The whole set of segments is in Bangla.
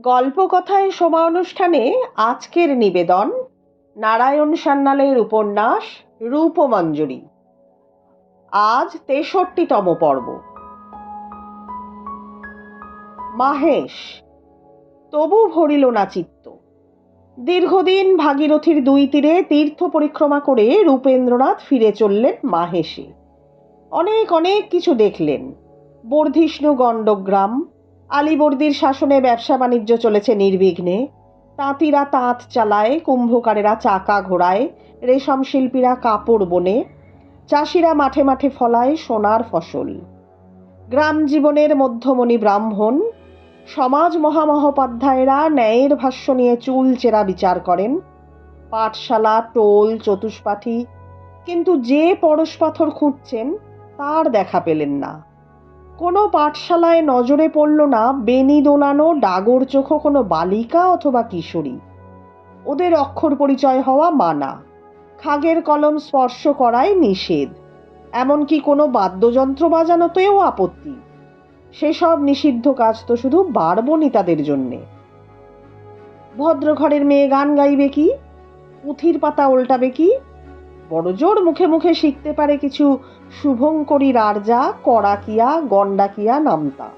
গল্পকথায় সময় অনুষ্ঠানে আজকের নিবেদন, নারায়ণ সান্যালের উপন্যাস, রূপমঞ্জরি। আজ তেষট্টিতম পর্ব। মাহেশ, তবু ভরিল না চিত্ত। দীর্ঘদিন ভাগীরথীর দুই তীরে তীর্থ পরিক্রমা করে রূপেন্দ্রনাথ ফিরে চললেন মাহেশে। অনেক অনেক কিছু দেখলেন। বর্ধিষ্ণু গণ্ডগ্রাম আলীবর্দীর শাসনে ব্যবসা বাণিজ্য চলেছে নির্বিঘ্নে। তাঁতিরা তাঁত চালায়, কুম্ভকারেরা চাকা ঘোরায় রেশম শিল্পীরা কাপড় বনে, চাষিরা মাঠে মাঠে ফলায় সোনার ফসল। গ্রাম জীবনের মধ্যমণি ব্রাহ্মণ, সমাজ মহামহোপাধ্যায়েরা ন্যায়ের ভাষ্য নিয়ে চুল চেরা বিচার করেন। পাঠশালা, টোল, চতুষ্পাঠী, কিন্তু যে পরশপাথর খুঁজছেন, তার দেখা পেলেন না। কোনো পাঠশালায় নজরে পড়ল না বেনি দোলানো, ডাগর চোখো কোনো বালিকা অথবা কিশোরী। ওদের অক্ষর পরিচয় হওয়া মানা। খাগের কলম স্পর্শ করায় নিষেধ। এমনকি কোনো বাদ্যযন্ত্র বাজানোতেও আপত্তি। সেসব নিষিদ্ধ কাজ তো শুধু বারবনিতাদের জন্যে। ভদ্রঘরের মেয়ে গান গাইবে কি? পুঁথির পাতা উল্টাবে কি? বড়জোর মুখে মুখে শিখতে পারে কিছু শুভঙ্করী রারজা করাকিয়া গন্ডাকিয়া নামতা।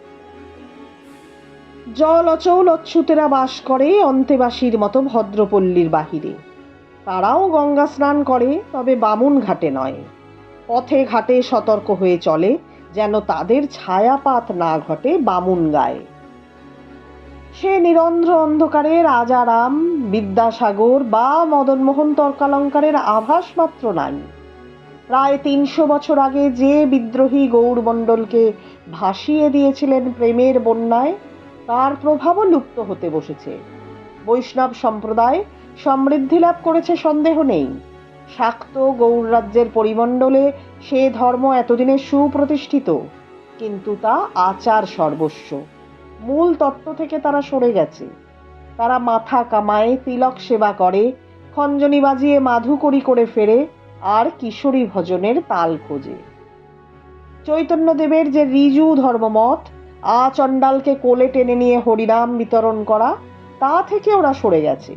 জল অচল অচ্ছুতেরা বাস করে অন্তেবাসীর মতো ভদ্রপল্লীর বাহিরে। তারাও গঙ্গা স্নান করে, তবে বামুন ঘাটে নয়। পথে ঘাটে সতর্ক হয়ে চলে, যেন তাদের ছায়াপাত না ঘটে বামুন গায়ে। সে নিরন্ধ্র অন্ধকারে রাজারাম বিদ্যাসাগর বা মদনমোহন তর্কালঙ্কারের আভাস মাত্র নাই। প্রায় তিনশো বছর আগে যে বিদ্রোহী গৌরমণ্ডলকে ভাসিয়ে দিয়েছিলেন প্রেমের বন্যায়, তার প্রভাবও লুপ্ত হতে বসেছে। বৈষ্ণব সম্প্রদায় সমৃদ্ধি লাভ করেছে সন্দেহ নেই। শাক্ত গৌররাজ্যের পরিমণ্ডলে সে ধর্ম এতদিনে সুপ্রতিষ্ঠিত, কিন্তু তা আচার সর্বস্ব। মূল তত্ত্ব থেকে তারা সরে গেছে। তারা মাথা কামায়, তিলক সেবা করে, খঞ্জনি বাজিয়ে মাধুকরি করে ফেরে, আর কিশোরী ভজনের তাল খোঁজে। চৈতন্যদেবের যে রিজু ধর্মমত আচণ্ডালকে কোলে টেনে নিয়ে হরিনাম বিতরণ করা, তা থেকে ওরা সরে গেছে।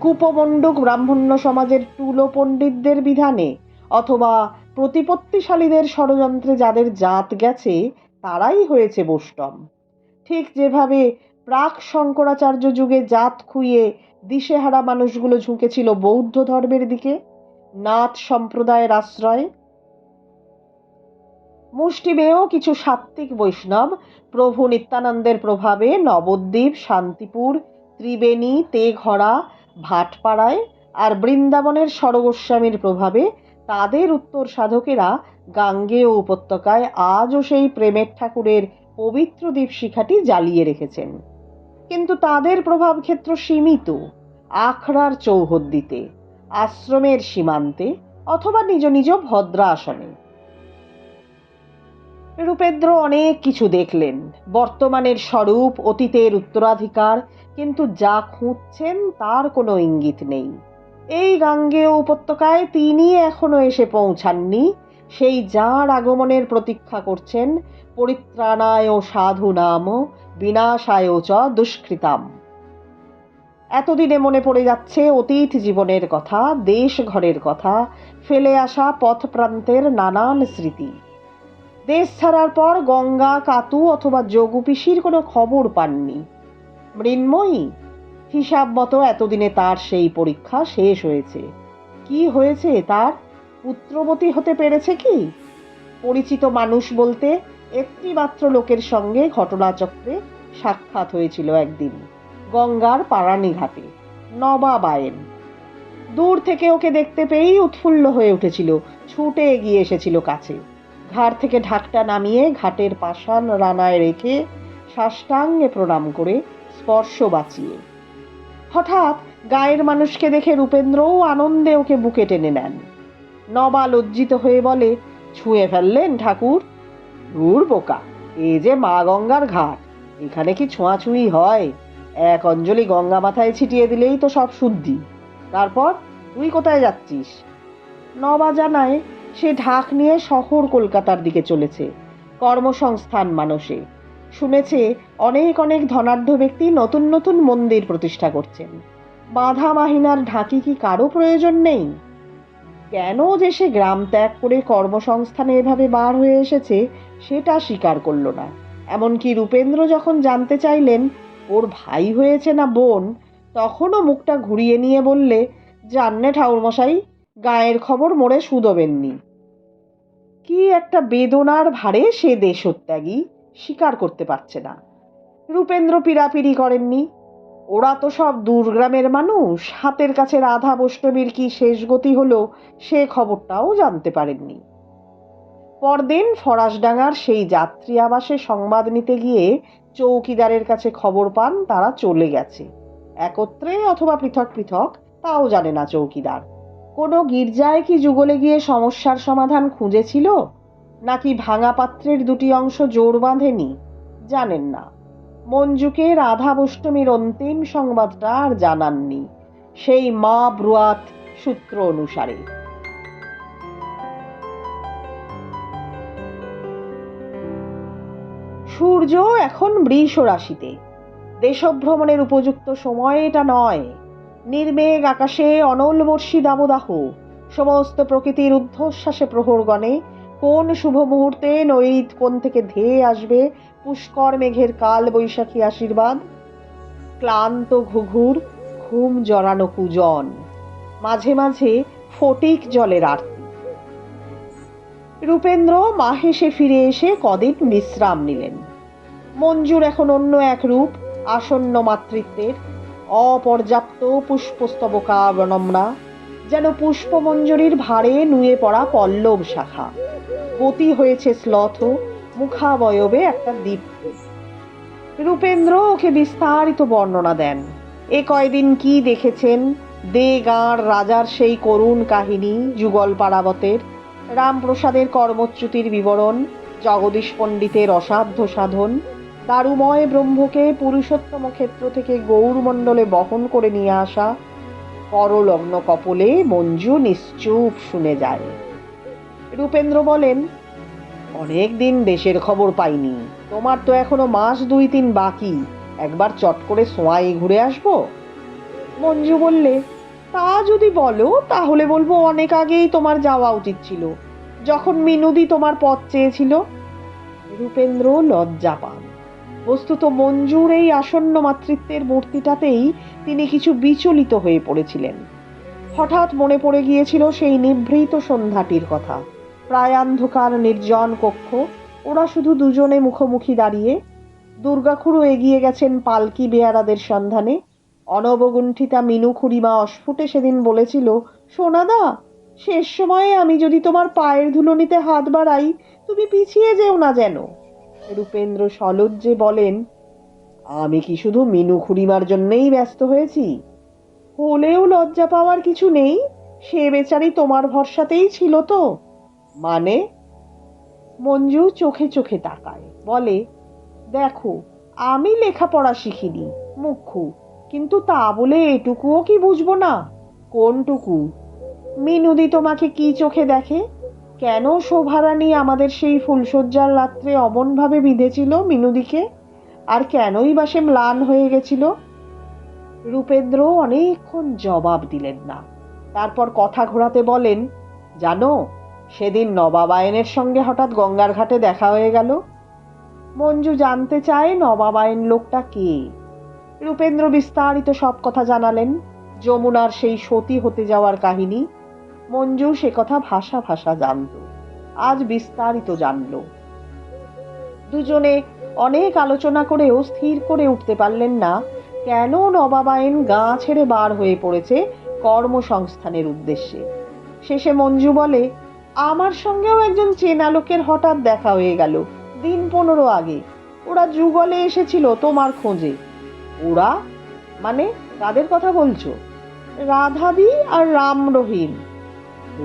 কুপমণ্ডুক ব্রাহ্মণ্য সমাজের টুলো পণ্ডিতদের বিধানে, অথবা প্রতিপত্তিশালীদের ষড়যন্ত্রে যাদের জাত গেছে, তারাই হয়েছে বৈষ্ণব। ঠিক যেভাবে প্রাক শঙ্করাচার্য যুগে জাত খুইয়ে দিশেহারা মানুষগুলো ঝুঁকেছিল বৌদ্ধ ধর্মের দিকে, নাথ সম্প্রদায়ের আশ্রয়। মুষ্টিমেয় কিছু সাত্ত্বিক বৈষ্ণব, প্রভু নিত্যানন্দের প্রভাবে নবদ্বীপ, শান্তিপুর, ত্রিবেণী, তেঘরা, ভাটপাড়ায় আর বৃন্দাবনের সরগোস্বামীর প্রভাবে তাদের উত্তর সাধকেরা গাঙ্গেয় উপত্যকায় আজও সেই প্রেমের ঠাকুরের পবিত্র দীপশিখাটি জ্বালিয়ে রেখেছেন। কিন্তু তাদের প্রভাব ক্ষেত্র সীমিত, আখড়ার চৌহদ্দিতে, আশ্রমের সীমান্তে অথবা নিজ নিজ ভদ্রা আসনে রূপেন্দ্র অনেক কিছু দেখলেন, বর্তমানের স্বরূপ, অতীতের উত্তরাধিকার, কিন্তু যা খুঁজছেন তার কোনো ইঙ্গিত নেই। এই গাঙ্গেয় উপত্যকায় তিনি এখনও এসে পৌঁছাননি সেই যার আগমনের প্রতীক্ষা করছেন, পরিত্রাণায় সাধু নাম বিনাশায় চ দুষ্কৃতাম। এতদিনে মনে পড়ে যাচ্ছে অতীত জীবনের কথা, দেশ ঘরের কথা, ফেলে আসা পথ প্রান্তের নানান স্মৃতি। দেশ ছাড়ার পর গঙ্গা, কাতু অথবা যোগু পিসির কোনো খবর পাননি। মৃন্ময়ী? হিসাব মতো এতদিনে তার সেই পরীক্ষা শেষ হয়েছে। কি হয়েছে তার? পুত্রবতী হতে পেরেছে কি? পরিচিত মানুষ বলতে একটি মাত্র লোকের সঙ্গে ঘটনাচক্রে সাক্ষাৎ হয়েছিল একদিন গঙ্গার পারানি ঘাটে নবাব আয়েন দূর থেকে ওকে দেখতে পেয়েই উৎফুল্ল হয়ে উঠেছিল, ছুটে এগিয়ে এসেছিল কাছে। ঘাট থেকে ঢাকটা নামিয়ে ঘাটের পাষাণ রানায় রেখে সাষ্টাঙ্গে প্রণাম করে স্পর্শ বাঁচিয়ে। হঠাৎ গায়ের মানুষকে দেখে রূপেন্দ্রও আনন্দে ওকে বুকে টেনে নেন। নবা লজ্জিত হয়ে বলে, ছুঁয়ে ফেললেন ঠাকুর। দূর বোকা, এ যে মা গঙ্গার ঘাট, এখানে কি ছোঁয়াছুঁই হয়? এক অঞ্জলি গঙ্গা মাথায় ছিটিয়ে দিলেই তো সব শুদ্ধি। তারপর তুই কোথায় যাচ্ছিস? নবা জানায়, সে ঢাক নিয়ে শহর কলকাতার দিকে চলেছে, কর্মসংস্থান মানুষে। শুনেছে অনেক অনেক ধনাঢ্য ব্যক্তি নতুন নতুন মন্দির প্রতিষ্ঠা করছেন। বাঁধা মাহিনার ঢাকি কি কারও প্রয়োজন নেই? কেন যে সে গ্রাম ত্যাগ করে কর্মসংস্থানে এভাবে বার হয়ে এসেছে, সেটা স্বীকার করল না। এমনকি রূপেন্দ্র যখন জানতে চাইলেন, ওর ভাই হয়েছে না বোন? তখনও মুখটা ঘুরিয়ে নিয়ে বললে, জাননে ঠাউরমশাই গায়ের খবর মোড়ে শুধোবেননি কি একটা বেদনার ভারে সে দেশত্যাগী, স্বীকার করতে পারছে না। রূপেন্দ্র পীড়াপিড়ি করেননি ওরা তো সব দূরগ্রামের মানুষ। হাতের কাছে রাধা বৈষ্ণবীর কি শেষ গতি হলো, সে খবরটাও জানতে পারেননি। পরদিন ফরাসডাঙ্গার সেই যাত্রী আবাসে সংবাদ নিতে গিয়ে চৌকিদারের কাছে খবর পান, তারা চলে গেছে। একত্রে অথবা পৃথক পৃথক, তাও জানে না চৌকিদার। কোনো গির্জায় কি যুগলে গিয়ে সমস্যার সমাধান খুঁজেছিল? নাকি ভাঙা পাত্রের দুটি অংশ জোর বাঁধেনি? জানেন না। মঞ্জুকে রাধা বৈষ্ণবীর অন্তিম সংবাদটা আর জানাননি। সেই মা ব্রুয়াত সূত্র অনুসারে। সূর্য এখন বৃষ রাশিতে। দেশভ্রমণের উপযুক্ত সময় এটা নয়। নির্মেঘ আকাশে অনল বর্ষী দাবদাহ সমস্ত প্রকৃতির ঊর্ধ্বশ্বাসে প্রহরগণে কোন শুভ মুহূর্তে নৈত কোন থেকে ধেয়ে আসবে পুষ্কর মেঘের কাল বৈশাখী আশীর্বাদ, ক্লান্ত ঘুঘুর, ঘুম জড়ানো কুজন, মাঝে মাঝে ফটিক জলের আরতি। রূপেন্দ্র মাহেসে ফিরে এসে কদিন বিশ্রাম নিলেন। মঞ্জুর এখন অন্য এক রূপ, আসন্ন মাতৃত্বের, অপর্যাপ্ত পুষ্পস্তবকা বনমরা, যেন পুষ্পমঞ্জরির ভারে নুয়ে পড়া পল্লব শাখা। গতি হয়েছে শ্লথ মুখাবয়বে একটা দীপ্ত রূপেন্দ্র ওকে বিস্তারিত বর্ণনা দেন। এ কয়দিন কি দেখেছেন? দে গাঁর রাজার সেই করুণ কাহিনী যুগল পারাবতের রামপ্রসাদের কর্মচ্যুতির বিবরণ, জগদীশ পণ্ডিতের অসাধ্য সাধন। দারুময় ব্রহ্মকে পুরুষোত্তম ক্ষেত্র থেকে গৌরমণ্ডলে বহন করে নিয়ে আসা। করলগ্ন কপলে মঞ্জু নিশ্চুপ শুনে যায়। রূপেন্দ্র বলেন অনেক দিন দেশের খবর পাইনি। তোমার তো এখনও মাস দুই তিন বাকি। একবার চট করে সোয়াই ঘুরে আসব? মঞ্জু বললে, তা যদি বলো, তাহলে বলব অনেক আগেই তোমার যাওয়া উচিত ছিল। যখন মিনুদি তোমার পথ চেয়েছিল, রূপেন্দ্র লজ্জা পান। বস্তুত মঞ্জুর এই আসন্ন মাতৃত্বের মূর্তিটাতেই তিনি কিছু বিচলিত হয়ে পড়েছিলেন। হঠাৎ মনে পড়ে গিয়েছিল সেই নিভৃত সন্ধ্যাটির কথা। প্রায় অন্ধকার নির্জন কক্ষ। ওরা শুধু দুজনে মুখোমুখি দাঁড়িয়ে দুর্গাখুড়ো এগিয়ে গেছেন পালকি বেয়ারাদের সন্ধানে। অনবগুণ্ঠিতা মিনু খুড়িমা অস্ফুটে সেদিন বলেছিল, সোনাদা, শেষ সময়ে আমি যদি তোমার পায়ের ধুলো নিতে হাত বাড়াই, তুমি পিছিয়ে যেও না যেন। রূপেন্দ্র সলজ্জে বলেন, আমি কি শুধু মিনু খুড়িমার জন্যেই ব্যস্ত হয়েছি? হলেও লজ্জা পাওয়ার কিছু নেই। সে বেচারি তোমার ভরসাতেই ছিল তো। মানে? মঞ্জু চোখে চোখে তাকায়। বলে, দেখো, আমি লেখাপড়া শিখিনি মুখ্যু কিন্তু তা বলে এটুকুও কি বুঝব না? কোনটুকু? মিনুদি তোমাকে কি চোখে দেখে? কেন শোভারানী আমাদের সেই ফুলশয্যার রাত্রে অমনভাবে বিঁধেছিল মিনুদিকে? আর কেনই বা সে ম্লান হয়ে গেছিল? রূপেন্দ্র অনেকক্ষণ জবাব দিলেন না। তারপর কথা ঘোরাতে বলেন, জানো সেদিন নবাবায়নের সঙ্গে হঠাৎ গঙ্গার ঘাটে দেখা হয়ে গেল। মঞ্জু জানতে চায় নবাবায়ন লোকটা কে। রূপেন্দ্র বিস্তারিত সব কথা জানালেন, যমুনার সেই সতী হতে যাওয়ার কাহিনী। মঞ্জু সে কথা ভাষা ভাষা জানত, আজ বিস্তারিত জানল। দুজনে অনেক আলোচনা করেও স্থির করে উঠতে পারলেন না, কেন নবাবায়ন গা ছেড়ে বার হয়ে পড়েছে কর্মসংস্থানের উদ্দেশ্যে। শেষে মঞ্জু বলে আমার সঙ্গেও একজন চেনা লোকের হঠাৎ দেখা হয়ে গেল, দিন পনেরো আগে। ওরা যুগলে এসেছিল তোমার খোঁজে। ওরা? মানে কাদের কথা বলছো? রাধাদি আর রাম রহিম।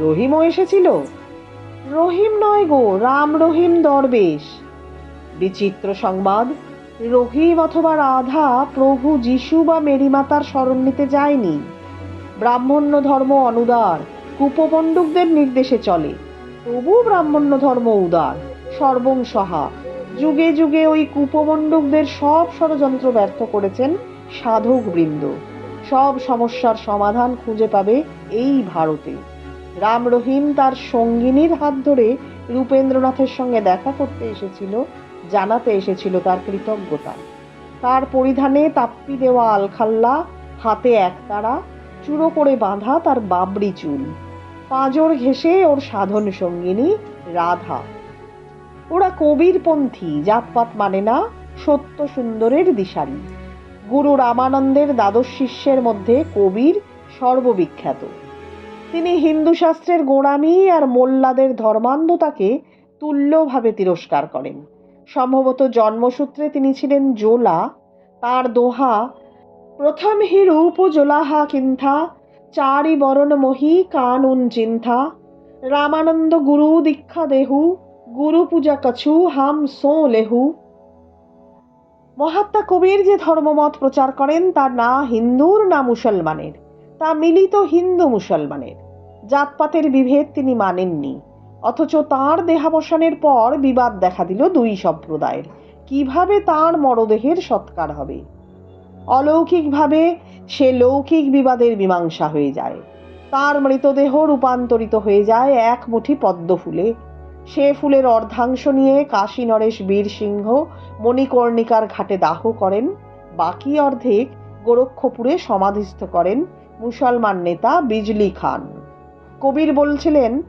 রহিমও এসেছিল? রহিম নয় গো, রাম রহিম দরবেশ। বিচিত্র সংবাদ, রহিম অথবা রাধা প্রভু যিশু বা মেরিমাতার শরণ নিতে যায়নি। ব্রাহ্মণ্য ধর্ম অনুদার। কুপপণ্ডকদের নির্দেশে চলে। তবু ব্রাহ্মণ্য ধর্ম উদার, সর্বং সহা। যুগে যুগে ওই কুপমণ্ডকদের সব ষড়যন্ত্র ব্যর্থ করেছেন সাধক বৃন্দ সব সমস্যার সমাধান খুঁজে পাবে এই ভারতে। রাম রহিম তার সঙ্গিনীর হাত ধরে রূপেন্দ্রনাথের সঙ্গে দেখা করতে এসেছিল, জানাতে এসেছিল তার কৃতজ্ঞতা। তার পরিধানে তাপ্পি দেওয়া আলখাল্লা, হাতে একতারা চূড়ো করে বাঁধা তার বাবরি চুল। পাঁজর ঘেঁষে ওর সাধন সঙ্গিনী রাধা। ওরা কবিরপন্থী, জাতপাত মানে না, সত্য সুন্দরের দিশারি। গুরু রামানন্দের দ্বাদশ শিষ্যের মধ্যে কবির সর্ববিখ্যাত। তিনি হিন্দু শাস্ত্রের গোড়ামি আর মোল্লাদের ধর্মান্ধতাকে তুল্যভাবে তিরস্কার করেন। সম্ভবত জন্মসূত্রে তিনি ছিলেন জোলা। তার দোহা প্রথম হি রূপ জোলাহা কিন্থা চারি বরণ মহি কানুন চিন্থা রামানন্দ গুরু দীক্ষা দেহু গুরু পূজা কছু হাম সো লেহু মহাত্মা কবির যে ধর্মমত প্রচার করেন তা না হিন্দুর না মুসলমানের, তা মিলিত হিন্দু মুসলমানের। জাতপাতের বিভেদ তিনি মানেননি, অথচ তাঁর দেহাবসানের পর বিবাদ দেখা দিল দুই সম্প্রদায়ের। কীভাবে তাঁর মরদেহের সৎকার হবে? অলৌকিকভাবে সে লৌকিক বিবাদের মীমাংসা হয়ে যায়। তার মৃতদেহ রূপান্তরিত হয়ে যায় এক মুঠি পদ্ম ফুলে সে ফুলের অর্ধাংশ নিয়ে কাশী নরেশ বীর সিংহ মণিকর্ণিকার ঘাটে দাহ করেন, বাকি অর্ধেক গোরক্ষপুরে সমাধিস্থ করেন মুসলমান নেতা বিজলি খান। কবির বলছিলেন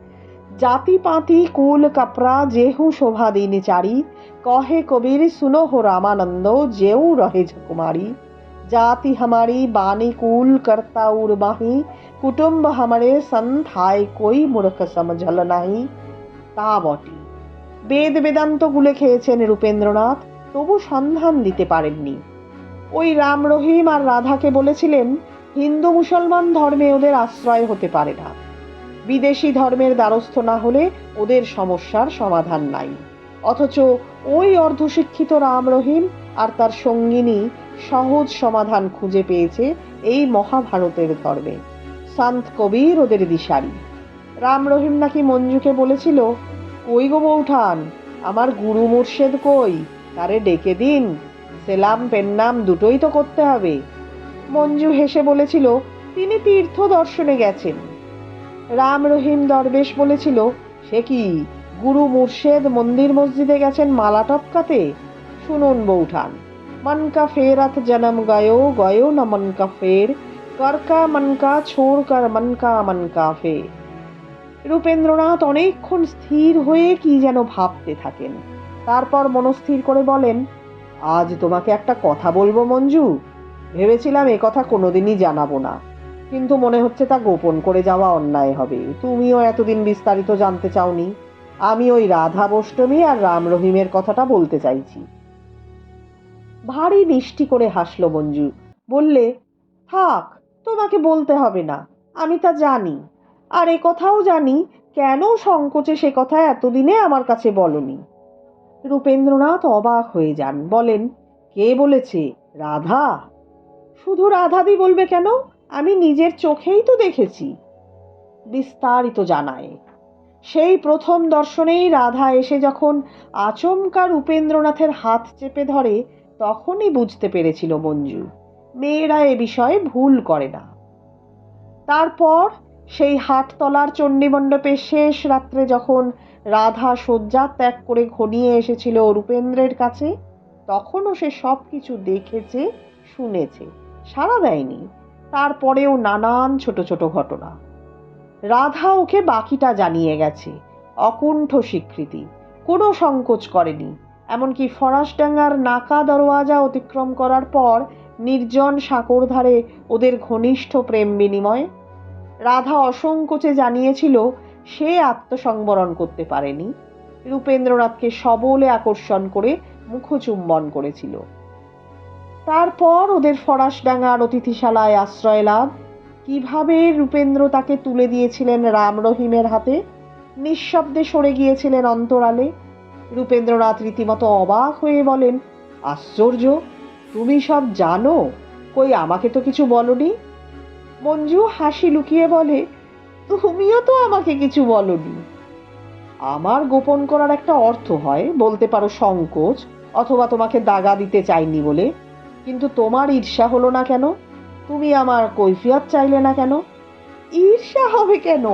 জাতি পাতি কুল কাপড়া যেহু শোভা দিন চারি, কহে কবির সুনো হো রামানন্দ যেউ রহে কুমারী जाति हमारी बानी कूल करता उर बाही कुटुम्ब हमारे संत हाय कोई মূর্খ সমঝল নাহি তা বটে বেদ বেদান্ত গুলে খেয়েছেন রূপেন্দ্রনাথ তবু সন্ধান দিতে পারেননি ওই রাম রহিম আর রাধাকে বলেছিলেন হিন্দু মুসলমান ধর্মে ওদের আশ্রয় হতে পারে না বিদেশি ধর্মের দ্বারস্থ না হলে ওদের সমস্যার সমাধান নাই অথচ ওই অর্ধশিক্ষিত রাম রহিম আর তার সঙ্গিনী সহজ সমাধান খুঁজে পেয়েছে এই মহাভারতের ধর্মে। সান্ত কবির ওদের দিশারি। রাম রহিম নাকি মঞ্জুকে বলেছিল, কই গো বৌঠান, আমার গুরু মুর্শেদ কই? তারে ডেকে দিন, সেলাম পেন্নাম দুটোই তো করতে হবে। মঞ্জু হেসে বলেছিল, তিনি তীর্থ দর্শনে গেছেন। রাম রহিম দরবেশ বলেছিল, সে কি, গুরু মুর্শেদ মন্দির মসজিদে গেছেন মালা টপকাতে? শুনুন বৌঠান मन का फेरत जन्म गयो गयो न मन का फेर कर का मन का छोड़ कर मन का मन का फेर রূপেন্দ্রনাথ অনেকক্ষণ স্থির হয়ে কি যেন ভাবতে থাকেন তারপর মনস্থির করে বলেন আজ তোমাকে একটা কথা বলবো মঞ্জু ভেবেছিলাম এ কথা কোনোদিনই জানাবো না কিন্তু মনে হচ্ছে তা গোপন করে যাওয়া অন্যায় হবে তুমিও এতদিন বিস্তারিত জানতে চাওনি আমি ওই রাধা বষ্টমী আর রাম রহিমের কথাটা বলতে চাইছি ভারী মিষ্টি করে হাসলো মঞ্জু। বললে, থাক, তোমাকে বলতে হবে না, আমি তা জানি। আর এ কথাও জানি, কেন সংকোচে সে কথা এতদিনে আমার কাছে বলনি? রূপেন্দ্রনাথ অবাক হয়ে যান, বলেন, কে বলেছে, রাধা? শুধু রাধাদি বলবে কেন? আমি নিজের চোখেই তো দেখেছি। বিস্তারিত জানায়, সেই প্রথম দর্শনেই রাধা এসে যখন আচমকা রূপেন্দ্রনাথের হাত চেপে ধরে তখনই বুঝতে পেরেছিল মঞ্জু, মেয়েরা এ বিষয়ে ভুল করে না। তারপর সেই হাটতলার চণ্ডীমণ্ডপে শেষ রাত্রে যখন রাধা শয্যা ত্যাগ করে ঘনিয়ে এসেছিল রূপেন্দ্রের কাছে, তখনও সে সব কিছু দেখেছে, শুনেছে, সাড়া দেয়নি। তারপরেও নানান ছোট ছোট ঘটনা। রাধা ওকে বাকিটা জানিয়ে গেছে, অকুণ্ঠ স্বীকৃতি, কোনো সংকোচ করেনি। এমনকি ফরাসডাঙ্গার নাকা দরওয়াজা অতিক্রম করার পর নির্জন সাঁকোর ধারে ওদের ঘনিষ্ঠ প্রেম বিনিময়। রাধা অসংকোচে জানিয়েছিল, সে আত্মসংবরণ করতে পারেনি। রূপেন্দ্রনাথকে সবলে আকর্ষণ করে মুখচুম্বন করেছিল। তারপর ওদের ফরাসডাঙ্গার অতিথিশালায় আশ্রয় লাভ। কীভাবে রূপেন্দ্র তাকে তুলে দিয়েছিলেন রাম রহিমের হাতে? নিঃশব্দে সরে গিয়েছিলেন অন্তরালে। রূপেন্দ্রনাথ রীতিমতো অবাক হয়ে বলেন, আশ্চর্য, তুমি সব জানো? কই আমাকে তো কিছু বলনি? মঞ্জু হাসি লুকিয়ে বলে, তুমিও তো আমাকে কিছু বলনি। আমার গোপন করার একটা অর্থ হয় বলতে পারো সংকোচ, অথবা তোমাকে দাগা দিতে চাইনি বলে। কিন্তু তোমার ঈর্ষা হলো না কেন? তুমি আমার কৈফিয়ত চাইলে না কেন? ঈর্ষা হবে কেন?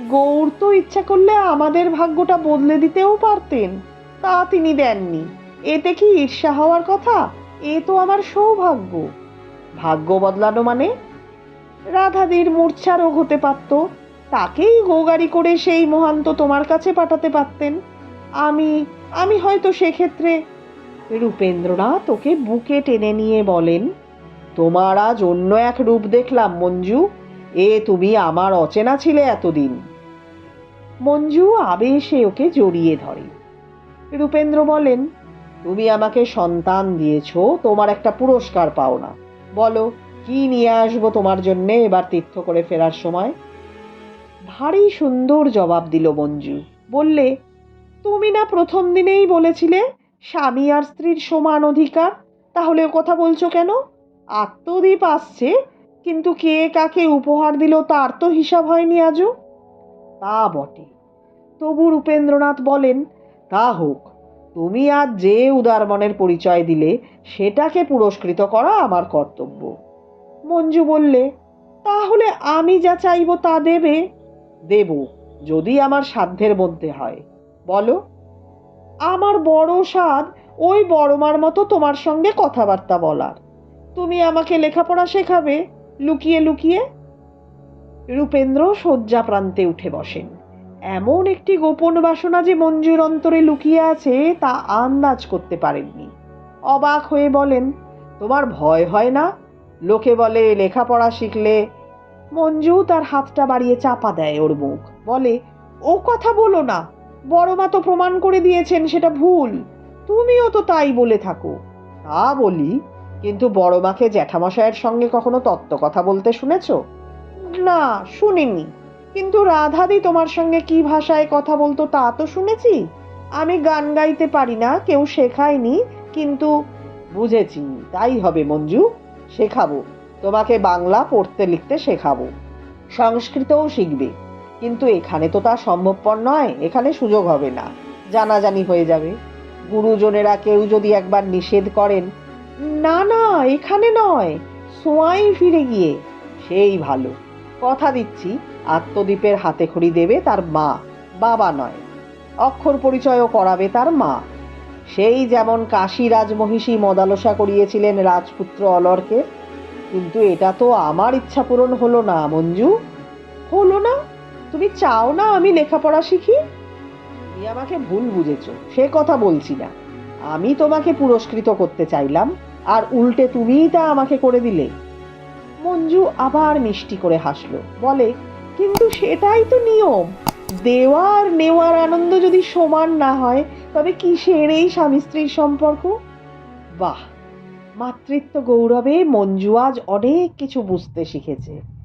গৌর তো ইচ্ছা করলে আমাদের ভাগ্যটা বদলে দিতেও পারতেন। তা তিনি দেননি। এতে কি ঈর্ষা হওয়ার কথা, এ তো আমার সৌভাগ্য। ভাগ্য বদলানো মানে? রাধাদির মূর্ছা রোগ হতে পারত। তাকেই গোগাড়ি করে সেই মহান্ত তোমার কাছে পাঠাতে পারতেন। আমি আমি হয়তো সেক্ষেত্রে রূপেন্দ্রনাথ ওকে বুকে টেনে নিয়ে বলেন, তোমার আজ অন্য এক রূপ দেখলাম, মঞ্জু। এ তুমি আমার অচেনা ছিলে এতদিন। মঞ্জু আবেশে ওকে জড়িয়ে ধরে। রূপেন্দ্র বলেন, তুমি আমাকে সন্তান দিয়েছ, তোমার একটা পুরস্কার পাও না। বলো, কি নিয়ে আসব তোমার জন্যে এবার তীর্থ করে ফেরার সময়? ভারী সুন্দর জবাব দিল মঞ্জু। বললে, তুমি না প্রথম দিনেই বলেছিলে স্বামী আর স্ত্রীর সমান অধিকার? তাহলে কথা বলছো কেন? আত্মদ্বীপ আসছে কিন্তু কে কাকে উপহার দিল তার তো হিসাব হয়নি আজও। তা বটে। তবু রূপেন্দ্রনাথ বলেন, তা হোক, তুমি আজ যে উদার মনের পরিচয় দিলে, সেটাকে পুরস্কৃত করা আমার কর্তব্য। মঞ্জু বললে, তাহলে আমি যা চাইব তা দেবে? দেব, যদি আমার সাধ্যের মধ্যে হয়। বলো? আমার বড় স্বাদ ওই বড়মার মতো তোমার সঙ্গে কথাবার্তা বলার। তুমি আমাকে লেখাপড়া শেখাবে? লুকিয়ে লুকিয়ে রূপেন্দ্র শয্যা প্রান্তে উঠে বসেন। এমন একটি গোপন বাসনা যে মঞ্জুর অন্তরে লুকিয়ে আছে তা আন্দাজ করতে পারেননি। অবাক হয়ে বলেন, তোমার ভয় হয় না? লোকে বলে, লেখাপড়া শিখলে মঞ্জু তার হাতটা বাড়িয়ে চাপা দেয় ওর মুখ। বলে, ও কথা বলো না, বড় মা তো প্রমাণ করে দিয়েছেন সেটা ভুল। তুমিও তো তাই বলে থাকো। তা বলি কিন্তু বড় মাকে জ্যাঠামশায়ের সঙ্গে কখনো তত্ত্ব কথা বলতে শুনেছ? না, শুনিনি। কিন্তু রাধাদি তোমার সঙ্গে কি ভাষায় কথা বলতো তা তো শুনেছি। আমি গান গাইতে পারি না, কেউ শেখায়নি, কিন্তু বুঝেছি, তাই হবে মঞ্জু, শেখাবো। তোমাকে বাংলা পড়তে লিখতে শেখাবো। সংস্কৃতও শিখবে। কিন্তু এখানে তো তা সম্ভবপর নয়, এখানে সুযোগ হবে না। জানাজানি হয়ে যাবে। গুরুজনেরা কেউ যদি একবার নিষেধ করেন না না, এখানে নয়। সোয়াই ফিরে গিয়ে, সেই ভালো কথা দিচ্ছি আত্মদ্বীপের হাতে খড়ি দেবে তার মা, বাবা নয়। অক্ষর পরিচয়ও করাবে তার মা। সেই যেমন কাশী রাজমহিষী মদালসা করিয়েছিলেন রাজপুত্র অলরকে, কিন্তু এটা তো আমার ইচ্ছা পূরণ হলো না, মঞ্জু। হলো না? তুমি চাও না আমি লেখাপড়া শিখি? তুমি আমাকে ভুল বুঝেছ, সে কথা বলছি না। আমি তোমাকে পুরস্কৃত করতে চাইলাম, আর উল্টে তুমিই তা আমাকে করে দিলে। মঞ্জু আবার মিষ্টি করে হাসল, বলে, কিন্তু সেটাই তো নিয়ম। দেওয়া আর নেওয়ার আনন্দ যদি সমান না হয়, তবে কিসের এই স্বামী স্ত্রীর সম্পর্ক? বাহ! মাতৃত্ব গৌরবে মঞ্জু আজ অনেক কিছু বুঝতে শিখেছে।